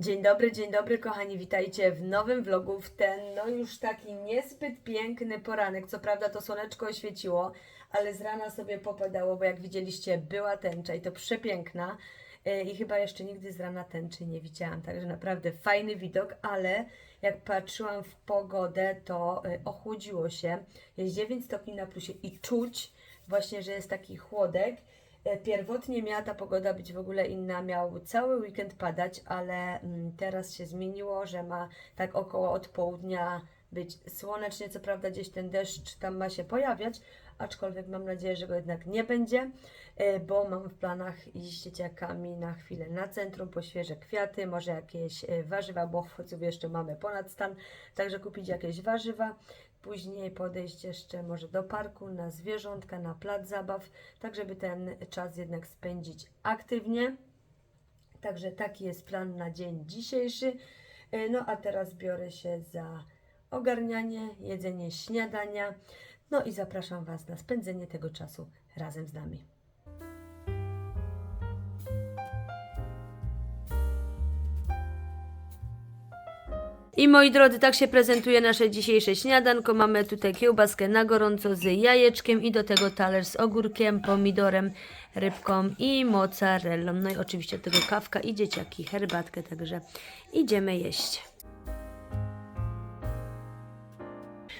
Dzień dobry, dzień dobry kochani, witajcie w nowym vlogu, w ten no już taki niezbyt piękny poranek. Co prawda to słoneczko oświeciło, ale z rana sobie popadało, bo jak widzieliście była tęcza i to przepiękna. E, I chyba jeszcze nigdy z rana tęczy nie widziałam, także naprawdę fajny widok, ale jak patrzyłam w pogodę, to e, ochłodziło się. Jest 9 stopni na plusie i czuć właśnie, że jest taki chłodek. E, Pierwotnie miała ta pogoda być w ogóle inna, miał cały weekend padać, ale mm, teraz się zmieniło, że ma tak około od południa być słonecznie. Co prawda gdzieś ten deszcz tam ma się pojawiać, aczkolwiek mam nadzieję, że go jednak nie będzie, e, bo mam w planach iść z dzieciakami na chwilę na centrum po świeże kwiaty, może jakieś e, warzywa, bo w jeszcze mamy ponadstan, także kupić jakieś warzywa. Później podejść jeszcze może do parku, na zwierzątka, na plac zabaw, tak żeby ten czas jednak spędzić aktywnie. Także taki jest plan na dzień dzisiejszy. E, No a teraz biorę się za ogarnianie, jedzenie śniadania. No i zapraszam Was na spędzenie tego czasu razem z nami. I moi drodzy, tak się prezentuje nasze dzisiejsze śniadanko. Mamy tutaj kiełbaskę na gorąco z jajeczkiem i do tego talerz z ogórkiem, pomidorem, rybką i mozzarellą. No i oczywiście do tego kawka i dzieciaki, herbatkę, także idziemy jeść.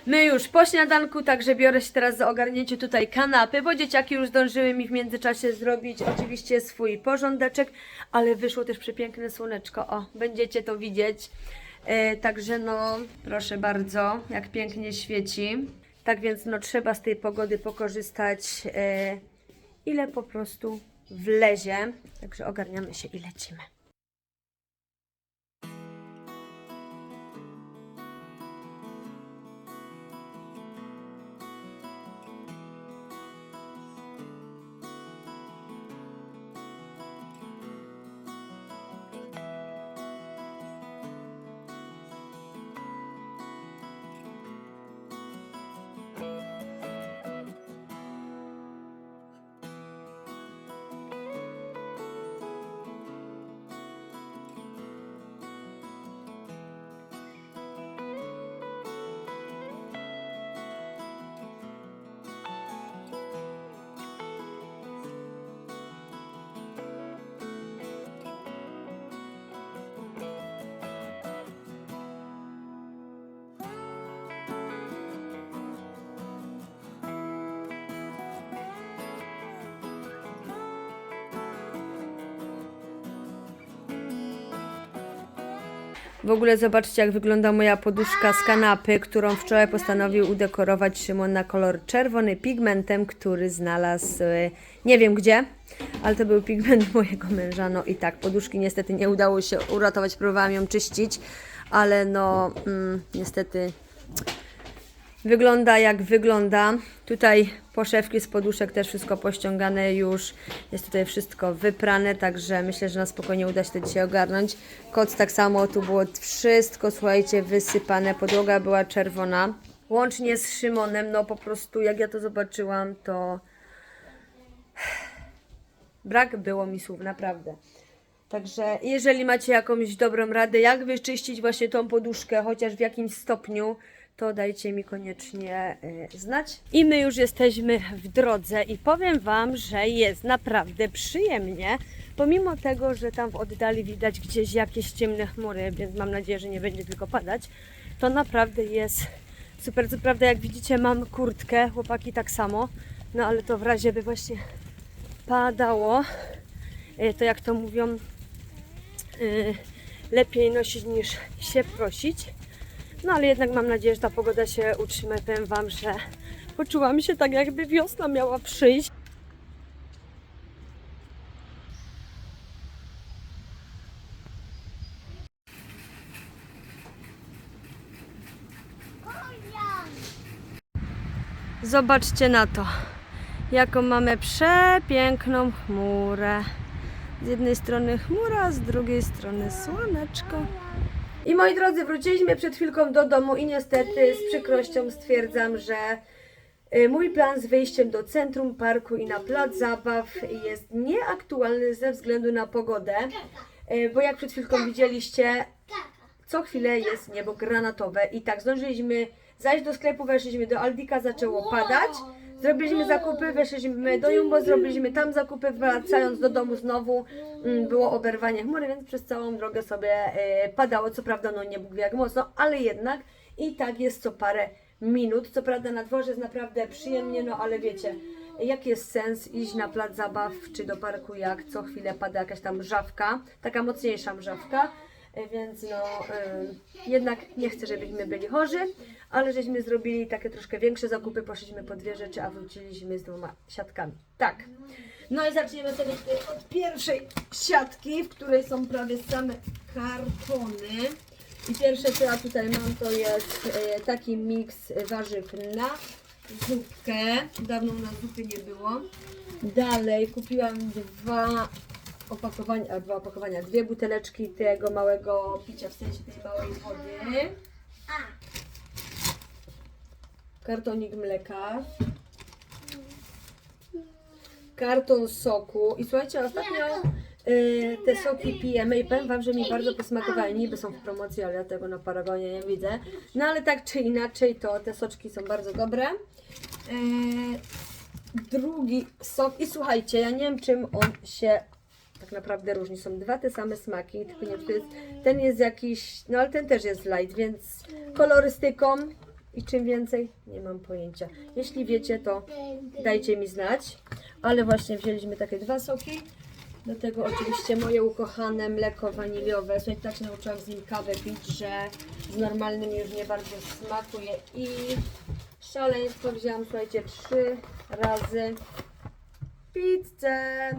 My już po śniadanku, także biorę się teraz za ogarnięcie tutaj kanapy, bo dzieciaki już zdążyły mi w międzyczasie zrobić oczywiście swój porządeczek, ale wyszło też przepiękne słoneczko. O, będziecie to widzieć. E, także no, proszę bardzo, jak pięknie świeci. Tak więc no, trzeba z tej pogody pokorzystać, e, ile po prostu wlezie. Także ogarniamy się i lecimy. W ogóle zobaczcie, jak wygląda moja poduszka z kanapy, którą wczoraj postanowił udekorować Szymon na kolor czerwony pigmentem, który znalazł e, nie wiem gdzie, ale to był pigment mojego męża. No i tak, poduszki niestety nie udało się uratować, próbowałam ją czyścić, ale no mm, niestety Wygląda jak wygląda. Tutaj poszewki z poduszek też wszystko pościągane już. Jest tutaj wszystko wyprane, także myślę, że na spokojnie uda się to dzisiaj ogarnąć. Koc tak samo, tu było wszystko, słuchajcie, wysypane. Podłoga była czerwona. Łącznie z Szymonem, no po prostu jak ja to zobaczyłam, to brak było mi słów, naprawdę. Także jeżeli macie jakąś dobrą radę, jak wyczyścić właśnie tą poduszkę, chociaż w jakimś stopniu, to dajcie mi koniecznie y, znać. I my już jesteśmy w drodze i powiem Wam, że jest naprawdę przyjemnie, pomimo tego, że tam w oddali widać gdzieś jakieś ciemne chmury, więc mam nadzieję, że nie będzie tylko padać, to naprawdę jest super. Co prawda, jak widzicie, mam kurtkę, chłopaki tak samo, no ale to w razie by właśnie padało, y, to jak to mówią, y, lepiej nosić niż się prosić. No ale jednak mam nadzieję, że ta pogoda się utrzyma. Powiem Wam, że poczułam się tak, jakby wiosna miała przyjść. Zobaczcie na to, jaką mamy przepiękną chmurę. Z jednej strony chmura, z drugiej strony słoneczko. I moi drodzy, wróciliśmy przed chwilką do domu i niestety z przykrością stwierdzam, że y, mój plan z wyjściem do centrum parku i na plac zabaw jest nieaktualny ze względu na pogodę. e, bo jak przed chwilką widzieliście, co chwilę jest niebo granatowe i tak zdążyliśmy zajść do sklepu, weszliśmy do Aldika, zaczęło padać. Zrobiliśmy zakupy, weszliśmy do Jumbo, zrobiliśmy tam zakupy, wracając do domu znowu mm, było oberwanie chmury, więc przez całą drogę sobie e, padało. Co prawda, no nie Bóg wie jak mocno, ale jednak i tak jest co parę minut. Co prawda na dworze jest naprawdę przyjemnie, no ale wiecie, jaki jest sens iść na plac zabaw czy do parku, jak co chwilę pada jakaś tam mrzawka, taka mocniejsza mrzawka. E, Więc no, e, jednak nie chcę, żebyśmy byli chorzy, ale żeśmy zrobili takie troszkę większe zakupy, poszliśmy po dwie rzeczy, a wróciliśmy z dwoma siatkami. Tak. No i zaczniemy sobie od pierwszej siatki, w której są prawie same kartony. I pierwsze co ja tutaj mam to jest e, taki miks warzyw na zupkę. Dawno na zupy nie było. Dalej kupiłam dwa opakowania, a dwa opakowania, dwie buteleczki tego małego picia, w sensie tej małej wody. Kartonik mleka. Karton soku. I słuchajcie, ostatnio y, te soki pijemy i powiem Wam, że mi bardzo posmakowały. Niby są w promocji, ale ja tego na Paragonie nie widzę. No ale tak czy inaczej, to te soczki są bardzo dobre. Y, drugi sok. I słuchajcie, ja nie wiem czym on się tak naprawdę różni. Są dwa te same smaki, tylko nie to jest, ten jest jakiś, no ale ten też jest light, więc kolorystyką i czym więcej, nie mam pojęcia. Jeśli wiecie, to dajcie mi znać. Ale właśnie wzięliśmy takie dwa soki. Do tego oczywiście moje ukochane mleko waniliowe. Słuchajcie, tak się nauczyłam z nim kawę pić, że z normalnym już nie bardzo smakuje. I szaleństwo wzięłam, słuchajcie, trzy razy pizzę,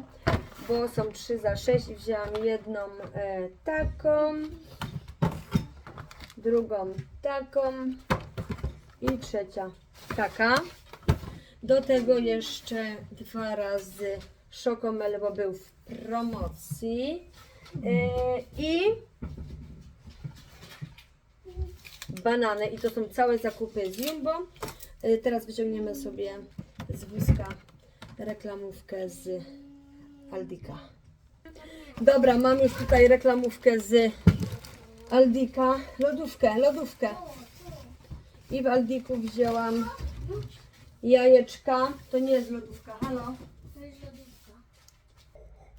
bo są 3 za 6 i wzięłam jedną e, taką, drugą taką i trzecia taka. Do tego jeszcze dwa razy szokomel, bo był w promocji. E, I banany. I to są całe zakupy z Jumbo. E, teraz wyciągniemy sobie z wózka reklamówkę z Aldika. Dobra, mam już tutaj reklamówkę z Aldika. Lodówkę, lodówkę. I w Aldiku wzięłam jajeczka. To nie jest lodówka, halo?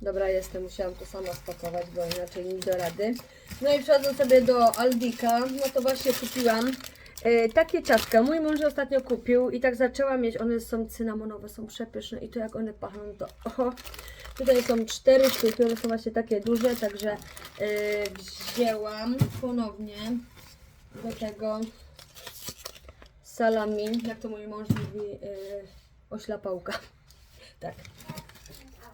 Dobra, jestem, musiałam to sama spakować, bo inaczej nie do rady. No i przechodząc sobie do Aldika, no to właśnie kupiłam e, takie ciastka. Mój mąż ostatnio kupił i tak zaczęłam mieć. One są cynamonowe, są przepyszne i to jak one pachną, to oho. Tutaj są cztery sztuki, one są właśnie takie duże, także e, wzięłam ponownie do tego salami, jak to mój mąż mówi, e, oślapałka. Tak.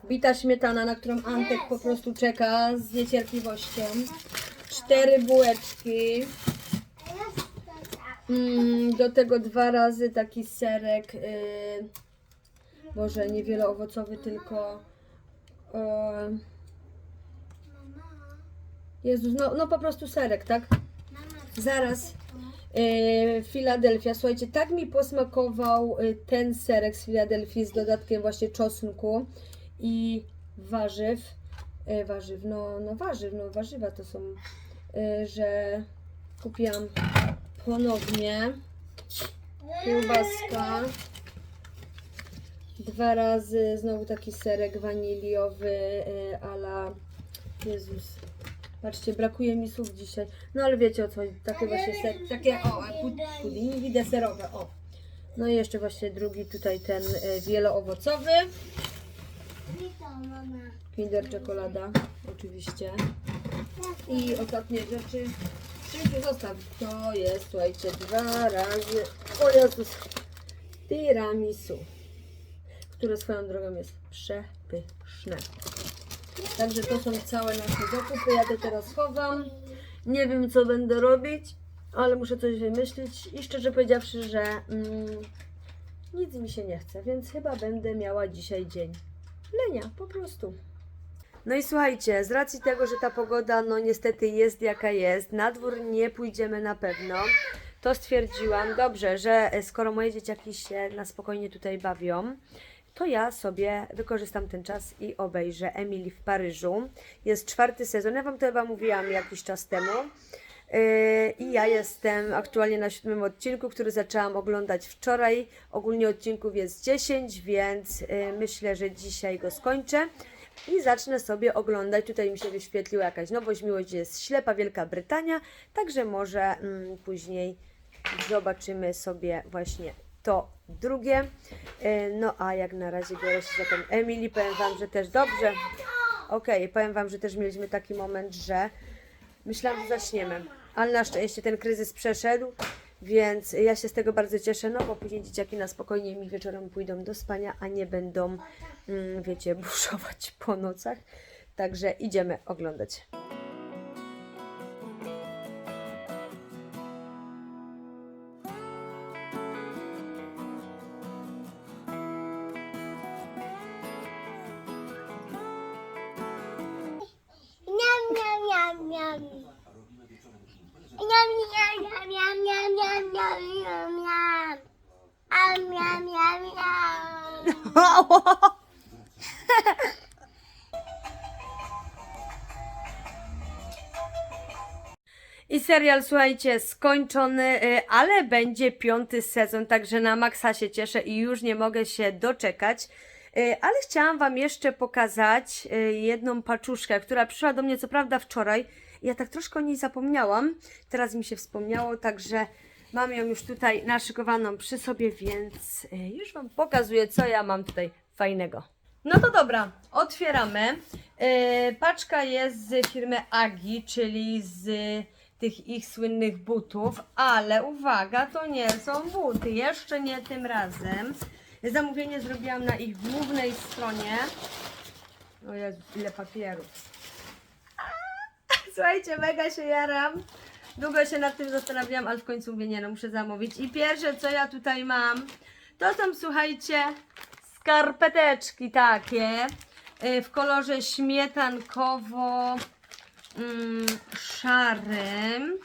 Bita śmietana, na którą Antek po prostu czeka z niecierpliwością. Cztery bułeczki. Mm, do tego dwa razy taki serek. Yy, Boże, nie wieloowocowy, tylko. Yy, Jezus, no, no po prostu serek, tak? Zaraz. Yy, Filadelfia. Słuchajcie, tak mi posmakował yy, ten serek z Filadelfii z dodatkiem właśnie czosnku i warzyw. Yy, warzyw, no, no warzyw, no warzywa to są, że kupiłam ponownie kiełbaska. Dwa razy znowu taki serek waniliowy yy, ala Jezus. Patrzcie, brakuje mi słów dzisiaj. No ale wiecie o co. Takie właśnie ser, takie o, pud- puddingi deserowe, o. No i jeszcze właśnie drugi tutaj ten y, wieloowocowy. Kinder czekolada, oczywiście. I ostatnie rzeczy. Szybko zostaw. To jest, słuchajcie, dwa razy. O Jezus. Tiramisu. Które swoją drogą jest przepyszne. Także to są całe nasze zakupy. Ja to teraz chowam. Nie wiem, co będę robić, ale muszę coś wymyślić. I szczerze powiedziawszy, że mm, nic mi się nie chce, więc chyba będę miała dzisiaj dzień lenia, po prostu. No i słuchajcie, z racji tego, że ta pogoda no niestety jest jaka jest, na dwór nie pójdziemy na pewno, to stwierdziłam, dobrze, że e, skoro moje dzieciaki się na spokojnie tutaj bawią, to ja sobie wykorzystam ten czas i obejrzę Emily w Paryżu. Jest czwarty sezon, ja Wam to chyba mówiłam jakiś czas temu. Yy, I ja jestem aktualnie na siódmym odcinku, który zaczęłam oglądać wczoraj. Ogólnie odcinków jest 10, więc yy, myślę, że dzisiaj go skończę. I zacznę sobie oglądać. Tutaj mi się wyświetliła jakaś nowość. Miłość jest ślepa Wielka Brytania. Także może mm, później zobaczymy sobie właśnie to drugie. Yy, No a jak na razie biorę się za ten Emily. Powiem Wam, że też dobrze. Okej, powiem Wam, że też mieliśmy taki moment, że Myślałam, że zaczniemy, ale na szczęście ten kryzys przeszedł, więc ja się z tego bardzo cieszę, no bo później dzieciaki na spokojnie mi wieczorem pójdą do spania, a nie będą, mm, wiecie, buszować po nocach. Także idziemy oglądać. miam, miam, miam, miam, miam, miam, miam, miam. A miam, miam, miam. I serial, słuchajcie, skończony, y, ale będzie piąty sezon, także na maksa się cieszę i już nie mogę się doczekać. Y, ale chciałam Wam jeszcze pokazać y, jedną paczuszkę, która przyszła do mnie co prawda wczoraj, ja tak troszkę o niej zapomniałam. Teraz mi się wspomniało, także mam ją już tutaj naszykowaną przy sobie, więc y, już Wam pokazuję, co ja mam tutaj fajnego. No to dobra, otwieramy. Yy, paczka jest z firmy Agi, czyli z tych ich słynnych butów, ale uwaga, to nie są buty, jeszcze nie tym razem. Zamówienie zrobiłam na ich głównej stronie. O Jezu, ile papierów. Słuchajcie, mega się jaram. Długo się nad tym zastanawiałam, ale w końcu mówię, nie no, muszę zamówić. I pierwsze, co ja tutaj mam, to są, słuchajcie, skarpeteczki takie y, w kolorze śmietankowo mm, szarym.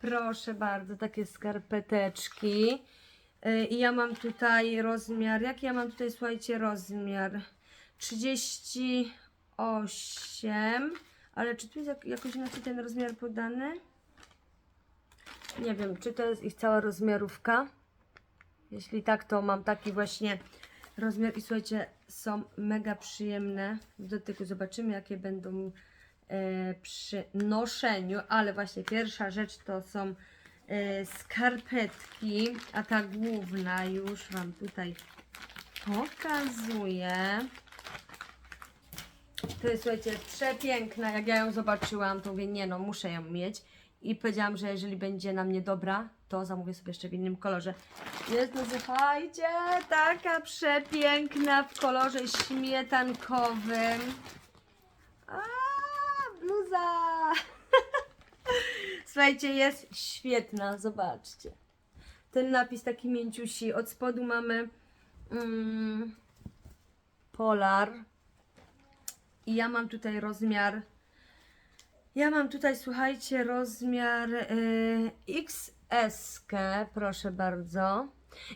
Proszę bardzo, takie skarpeteczki. Y, I ja mam tutaj rozmiar, jaki ja mam tutaj, słuchajcie, rozmiar? 38, ale czy tu jest jak, jakoś inaczej ten rozmiar podany? Nie wiem, czy to jest ich cała rozmiarówka. Jeśli tak, to mam taki właśnie rozmiar i słuchajcie, są mega przyjemne w dotyku. Zobaczymy, jakie będą e, przy noszeniu, ale właśnie pierwsza rzecz to są e, skarpetki, a ta główna już Wam tutaj pokazuję. To jest, słuchajcie, przepiękna. Jak ja ją zobaczyłam, to mówię, nie no, muszę ją mieć. I powiedziałam, że jeżeli będzie na mnie dobra, to zamówię sobie jeszcze w innym kolorze. Jest, no słuchajcie, taka przepiękna w kolorze śmietankowym. A, bluza! Słuchajcie, jest świetna, zobaczcie. Ten napis taki mięciusi. Od spodu mamy mm, Polar. I ja mam tutaj rozmiar. Ja mam tutaj, słuchajcie, rozmiar y, XS, proszę bardzo.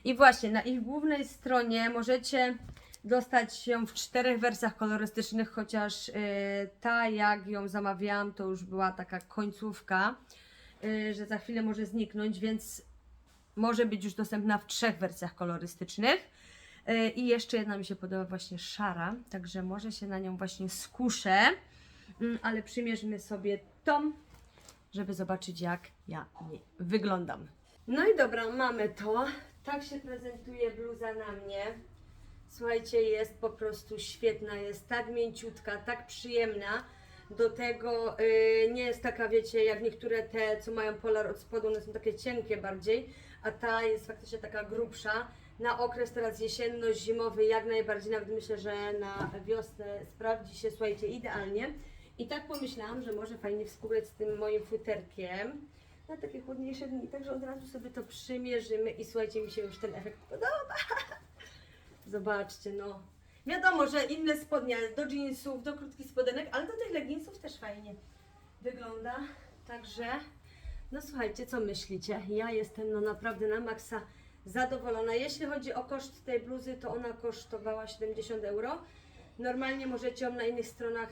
I właśnie na ich głównej stronie możecie dostać ją w czterech wersjach kolorystycznych, chociaż y, ta, jak ją zamawiałam, to już była taka końcówka, y, że za chwilę może zniknąć, więc może być już dostępna w trzech wersjach kolorystycznych. I jeszcze jedna mi się podoba właśnie szara, także może się na nią właśnie skuszę, Mm, ale przymierzmy sobie tą, żeby zobaczyć jak ja wyglądam. No i dobra, mamy to. Tak się prezentuje bluza na mnie. Słuchajcie, jest po prostu świetna, jest tak mięciutka, tak przyjemna. Do tego y, nie jest taka, wiecie, jak niektóre te, co mają polar od spodu, one są takie cienkie bardziej, a ta jest faktycznie taka grubsza. Na okres teraz jesienno-zimowy jak najbardziej, nawet myślę, że na wiosnę sprawdzi się, słuchajcie, idealnie. I tak pomyślałam, że może fajnie współgrać z tym moim futerkiem na takie chłodniejsze dni, także od razu sobie to przymierzymy i słuchajcie, mi się już ten efekt podoba. Zobaczcie, no. Wiadomo, że inne spodnie do jeansów, do krótkich spodenek, ale do tych leginsów też fajnie wygląda. Także, no słuchajcie, co myślicie? Ja jestem no naprawdę na maksa zadowolona. Jeśli chodzi o koszt tej bluzy, to ona kosztowała 70 euro. Normalnie możecie ją na innych stronach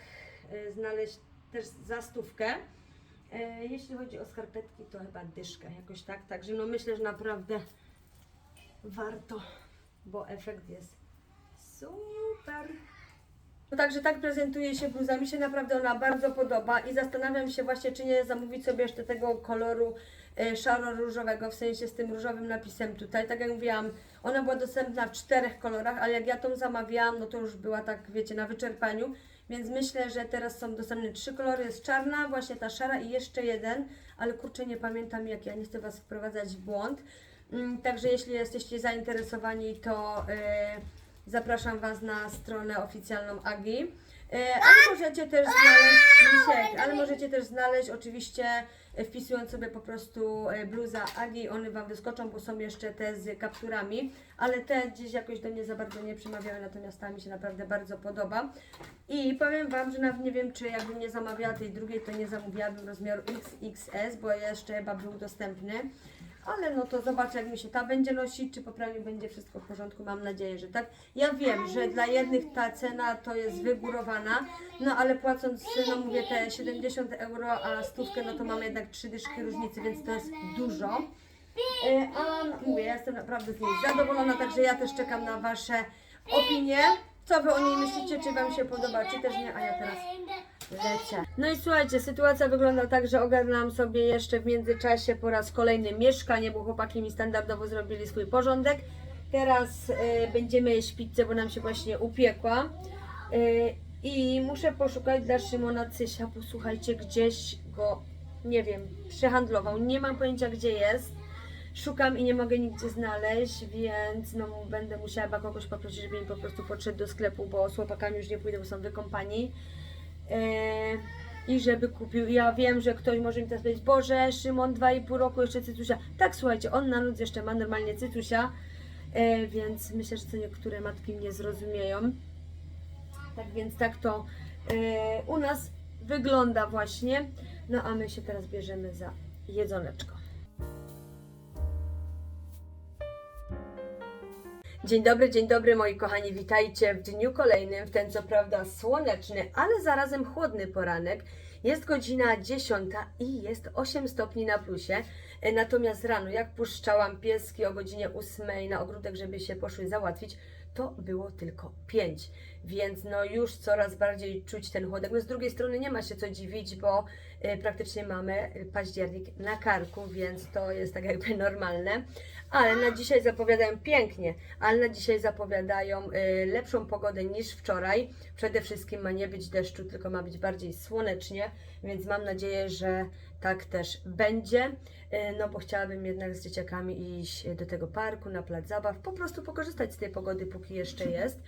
e, znaleźć też za stówkę. E, Jeśli chodzi o skarpetki, to chyba dyszkę jakoś tak. Także no myślę, że naprawdę warto, bo efekt jest super. No także tak prezentuje się bluza. Mi się naprawdę ona bardzo podoba i zastanawiam się właśnie, czy nie zamówić sobie jeszcze tego koloru szaro-różowego, w sensie z tym różowym napisem tutaj. Tak jak mówiłam, ona była dostępna w czterech kolorach, ale jak ja tą zamawiałam, no to już była tak, wiecie, na wyczerpaniu. Więc myślę, że teraz są dostępne trzy kolory. Jest czarna, właśnie ta szara i jeszcze jeden, ale kurczę, nie pamiętam jak, ja nie chcę Was wprowadzać w błąd. Mm, Także jeśli jesteście zainteresowani, to e, zapraszam Was na stronę oficjalną Agi. E, Ale możecie też znaleźć, Misiek, ale możecie też znaleźć oczywiście e, wpisując sobie po prostu e, bluza Agi, one Wam wyskoczą, bo są jeszcze te z kapturami, ale te gdzieś jakoś do mnie za bardzo nie przemawiały, natomiast ta mi się naprawdę bardzo podoba. I powiem Wam, że nawet nie wiem, czy jakbym nie zamawiała tej drugiej, to nie zamówiłabym rozmiaru XXS, bo jeszcze chyba był dostępny. Ale no to zobaczę, jak mi się ta będzie nosić, czy po praniu będzie wszystko w porządku. Mam nadzieję, że tak. Ja wiem, że dla jednych ta cena to jest wygórowana, no ale płacąc, no mówię, te 70 euro, a stówkę, no to mamy jednak trzy dyszki różnicy, więc to jest dużo. E, A no, mówię, ja jestem naprawdę z niej zadowolona, także ja też czekam na Wasze opinie. Co Wy o niej myślicie, czy Wam się podoba, czy też nie, a ja teraz lecę. No i słuchajcie, sytuacja wygląda tak, że ogarnęłam sobie jeszcze w międzyczasie po raz kolejny mieszkanie, bo chłopaki mi standardowo zrobili swój porządek. Teraz e, będziemy jeść pizzę, bo nam się właśnie upiekła. E, I muszę poszukać dla Szymona Cysia, bo słuchajcie, gdzieś go, nie wiem, przehandlował. Nie mam pojęcia, gdzie jest. Szukam i nie mogę nigdzie znaleźć, więc no, będę musiała kogoś poprosić, żeby mi po prostu podszedł do sklepu, bo z chłopakami już nie pójdę, bo są wykąpani. Eee, I żeby kupił. Ja wiem, że ktoś może mi teraz powiedzieć, Boże, Szymon 2,5 roku jeszcze cycusia. Tak, słuchajcie, on na noc jeszcze ma normalnie cycusia, e, więc myślę, że co niektóre matki mnie zrozumieją. Tak więc tak to e, u nas wygląda właśnie. No a my się teraz bierzemy za jedzoneczko. Dzień dobry, dzień dobry moi kochani, witajcie w dniu kolejnym, w ten co prawda słoneczny, ale zarazem chłodny poranek. Jest godzina 10 i jest 8 stopni na plusie. E, Natomiast rano, jak puszczałam pieski o godzinie 8 na ogródek, żeby się poszły załatwić, to było tylko 5. Więc no już coraz bardziej czuć ten chłodek. No z drugiej strony nie ma się co dziwić, bo e, praktycznie mamy październik na karku, więc to jest tak jakby normalne. Ale na dzisiaj zapowiadają pięknie, ale na dzisiaj zapowiadają y, lepszą pogodę niż wczoraj. Przede wszystkim ma nie być deszczu, tylko ma być bardziej słonecznie, więc mam nadzieję, że tak też będzie. Y, no bo chciałabym jednak z dzieciakami iść do tego parku, na plac zabaw, po prostu pokorzystać z tej pogody, póki jeszcze jest.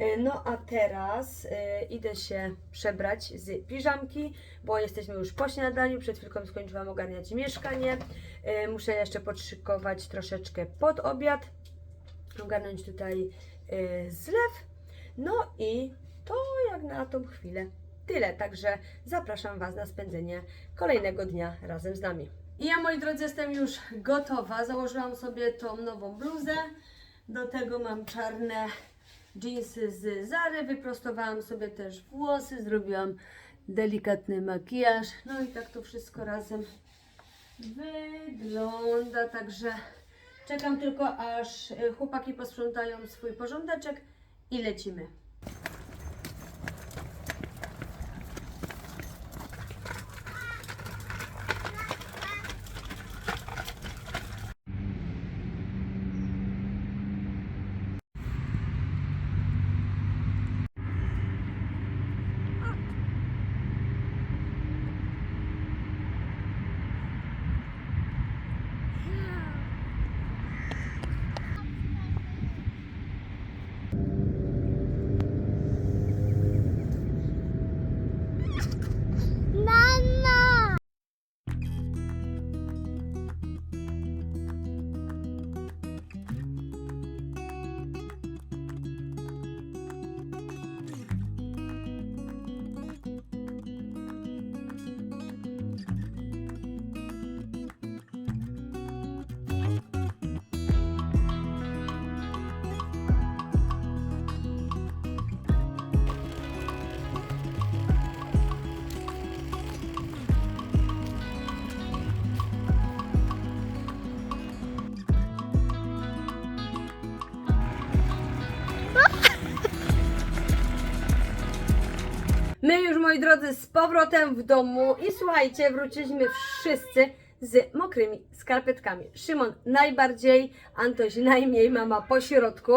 Y, No a teraz y, idę się przebrać z piżamki, bo jesteśmy już po śniadaniu. Przed chwilką skończyłam ogarniać mieszkanie. Y, Muszę jeszcze podszykować troszeczkę pod obiad, ogarnąć tutaj zlew. No i to jak na tą chwilę tyle. Także zapraszam Was na spędzenie kolejnego dnia razem z nami. I ja moi drodzy jestem już gotowa. Założyłam sobie tą nową bluzę. Do tego mam czarne dżinsy z Zary. Wyprostowałam sobie też włosy, zrobiłam delikatny makijaż. No i tak to wszystko razem wygląda. Także czekam tylko aż chłopaki posprzątają swój porządeczek i lecimy. Moi drodzy, z powrotem w domu i słuchajcie, wróciliśmy wszyscy z mokrymi skarpetkami. Szymon najbardziej, Antoś najmniej, mama po środku.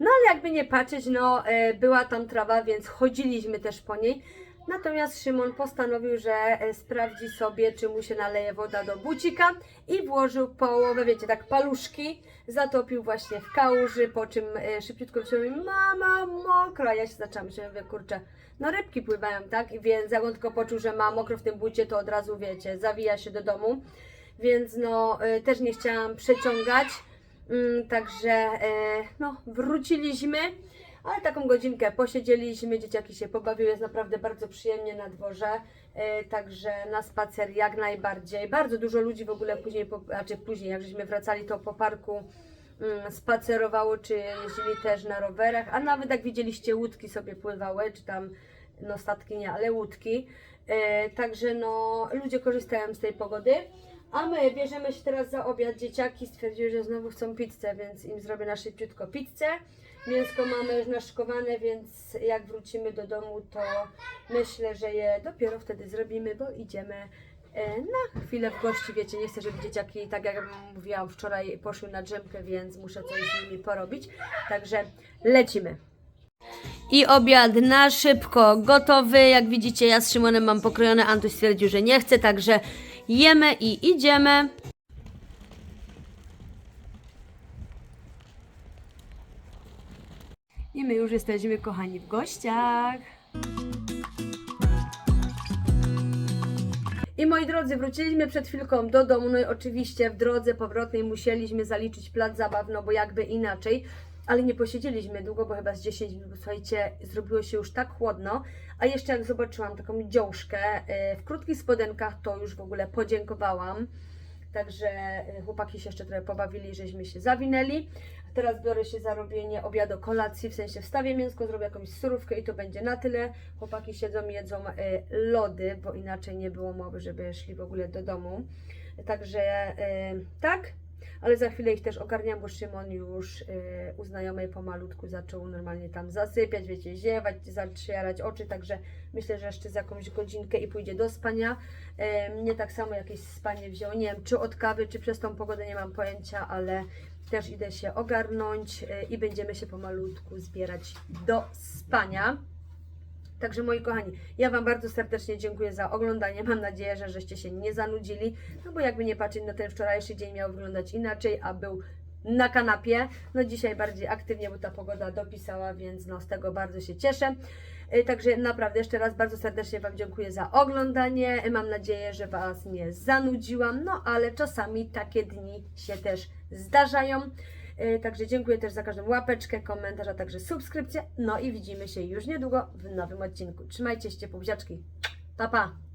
No ale jakby nie patrzeć, no e, była tam trawa, więc chodziliśmy też po niej. Natomiast Szymon postanowił, że e, sprawdzi sobie, czy mu się naleje woda do bucika i włożył połowę, wiecie, tak paluszki, zatopił właśnie w kałuży, po czym e, szybciutko przyjął mi, mama, mokro, a ja się zaczęłam myśleć, mówię, kurczę, no rybki pływają, tak? Więc jak on tylko poczuł, że ma mokro w tym bucie, to od razu, wiecie, zawija się do domu. Więc no, y, też nie chciałam przeciągać. Mm, Także e, no, wróciliśmy, ale taką godzinkę posiedzieliśmy, dzieciaki się pobawiły, jest naprawdę bardzo przyjemnie na dworze, e, także na spacer jak najbardziej. Bardzo dużo ludzi w ogóle później, znaczy później jak żeśmy wracali, to po parku spacerowało, czy jeździli też na rowerach, a nawet jak widzieliście łódki sobie pływały, czy tam, no statki nie, ale łódki. E, także no, ludzie korzystają z tej pogody. A my bierzemy się teraz za obiad. Dzieciaki stwierdziły, że znowu chcą pizzę, więc im zrobię na szybciutko pizzę. Mięsko mamy już naszkowane, więc jak wrócimy do domu, to myślę, że je dopiero wtedy zrobimy, bo idziemy na chwilę w gości. Wiecie, nie chcę, żeby dzieciaki, tak jak mówiłam wczoraj, poszły na drzemkę, więc muszę coś z nimi porobić. Także lecimy. I obiad na szybko gotowy. Jak widzicie, ja z Szymonem mam pokrojone. Antuś stwierdził, że nie chce, także jemy i idziemy. I my już jesteśmy, kochani, w gościach. I moi drodzy, wróciliśmy przed chwilką do domu, no i oczywiście w drodze powrotnej musieliśmy zaliczyć plac zabaw, no bo jakby inaczej, ale nie posiedzieliśmy długo, bo chyba z 10 minut, słuchajcie, zrobiło się już tak chłodno, a jeszcze jak zobaczyłam taką dziążkę e, w krótkich spodenkach, to już w ogóle podziękowałam. Także e, chłopaki się jeszcze trochę pobawili, żeśmy się zawinęli. Teraz biorę się za robienie obiadu kolacji, w sensie wstawię mięsko, zrobię jakąś surówkę i to będzie na tyle. Chłopaki siedzą, jedzą e, lody, bo inaczej nie było mowy, żeby szli w ogóle do domu. Także e, tak, ale za chwilę ich też ogarniam, bo Szymon już e, u znajomej pomalutku zaczął normalnie tam zasypiać, wiecie, ziewać, zatrzyjarać oczy, także myślę, że jeszcze za jakąś godzinkę i pójdzie do spania. E, Mnie tak samo jakieś spanie wziął, nie wiem, czy od kawy, czy przez tą pogodę, nie mam pojęcia, ale też idę się ogarnąć e, i będziemy się pomalutku zbierać do spania. Także moi kochani, ja Wam bardzo serdecznie dziękuję za oglądanie. Mam nadzieję, że żeście się nie zanudzili, no bo jakby nie patrzeć na ten wczorajszy dzień miał wyglądać inaczej, a był na kanapie. No dzisiaj bardziej aktywnie, bo ta pogoda dopisała, więc no z tego bardzo się cieszę. E, Także naprawdę jeszcze raz bardzo serdecznie Wam dziękuję za oglądanie. E, Mam nadzieję, że Was nie zanudziłam, no ale czasami takie dni się też zdarzają. E, Także dziękuję też za każdą łapeczkę, komentarz, a także subskrypcję. No i widzimy się już niedługo w nowym odcinku. Trzymajcie się, buziaczki. Pa, pa!